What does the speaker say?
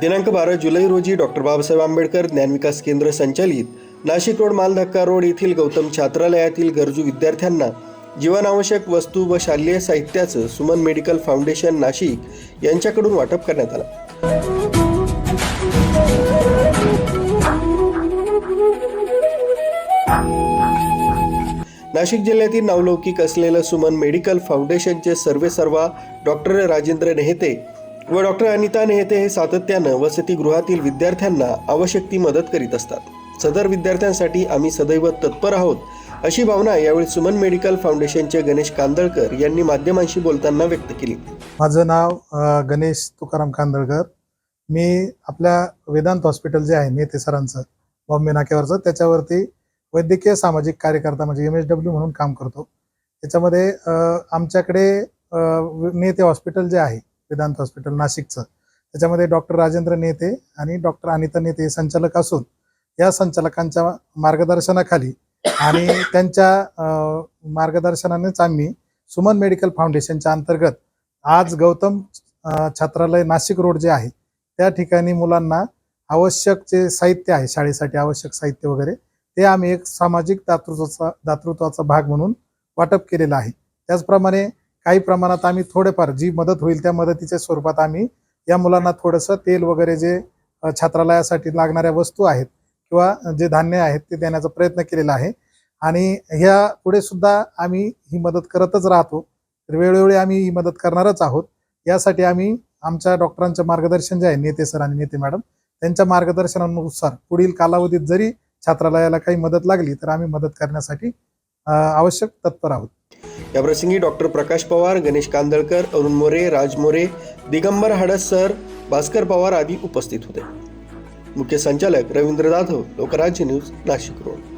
दिनांक बारा जुलै रोजी डॉक्टर बाबासाहेब आंबेडकर ज्ञानविकास केंद्र संचालित नाशिक रोड मालधक्का रोड येथील गौतम छात्रालयातील गरजू विद्यार्थ्यांना जीवनावश्यक वस्तू व शालेय साहित्याचं सुमन मेडिकल फाउंडेशन नाशिक यांच्याकडून वाटप करण्यात आलं. नाशिक जिल्ह्यातील नावलौकिक असलेलं सुमन मेडिकल फाउंडेशनचे सर्वेसर्वा डॉक्टर राजेंद्र नेहते व डॉक्टर अनिता नेहते हे सातत्यानं वसतिगृहातील विद्यार्थ्यांना आवश्यक ती मदत करीत असतात. सदर विद्यार्थ्यांसाठी आम्ही सदैव तत्पर आहोत अशी भावना यावेळी सुमन मेडिकल फाउंडेशनचे गणेश कांदळकर यांनी माध्यमांशी बोलताना व्यक्त केली. माझं नाव गणेश तुकाराम कांदळकर. मी आपल्या वेदांत हॉस्पिटल जे आहे नेते सरांचं बॉम्बे नाक्यावरचं त्याच्यावरती वैद्यकीय सामाजिक कार्यकर्ता म्हणजे एम एस डब्ल्यू म्हणून काम करतो. त्याच्यामध्ये आमच्याकडे नेते हॉस्पिटल जे आहे वेदांत हॉस्पिटल नाशिकचं. त्याच्यामध्ये डॉक्टर राजेंद्र नेते आणि डॉक्टर अनिता नेते हे संचालक असून या संचालकांच्या मार्गदर्शनाखाली आणि त्यांच्या मार्गदर्शनानेच आम्ही सुमन मेडिकल फाउंडेशनच्या अंतर्गत आज गौतम छात्रालय नाशिक रोड जे आहे त्या ठिकाणी मुलांना आवश्यक जे साहित्य आहे शाळेसाठी आवश्यक साहित्य वगैरे ते आम्ही एक सामाजिक दातृत्वाचा दातृत्वाचा भाग म्हणून वाटप केलेलं आहे. त्याचप्रमाणे काही प्रमाणात आम्ही थोडेफार जी मदत होईल त्या मदतीच्या स्वरूपात आम्ही या मुलांना थोडंसं तेल वगैरे जे छात्रालयासाठी लागणाऱ्या वस्तू आहेत किंवा जे धान्य आहेत ते देण्याचा प्रयत्न केलेला आहे. आणि ह्या पुढे सुद्धा आम्ही ही मदत करतच राहतो. तर वेळोवेळी आम्ही ही मदत करणारच आहोत. यासाठी आम्ही आमच्या डॉक्टरांचं मार्गदर्शन जे आहे नेते सर आणि नेते मॅडम त्यांच्या मार्गदर्शनानुसार पुढील कालावधीत जरी छात्रालयाला काही मदत लागली तर आम्ही मदत करण्यासाठी आवश्यक तत्पर आहोत. या प्रसंगी डॉक्टर प्रकाश पवार गणेश कांदळकर अरुण मोरे राज मोरे दिगंबर हडस सर भास्कर पवार आदी उपस्थित होते. मुख्य संचालक रवींद्र जाधव लोकराज्य न्यूज नाशिक रोड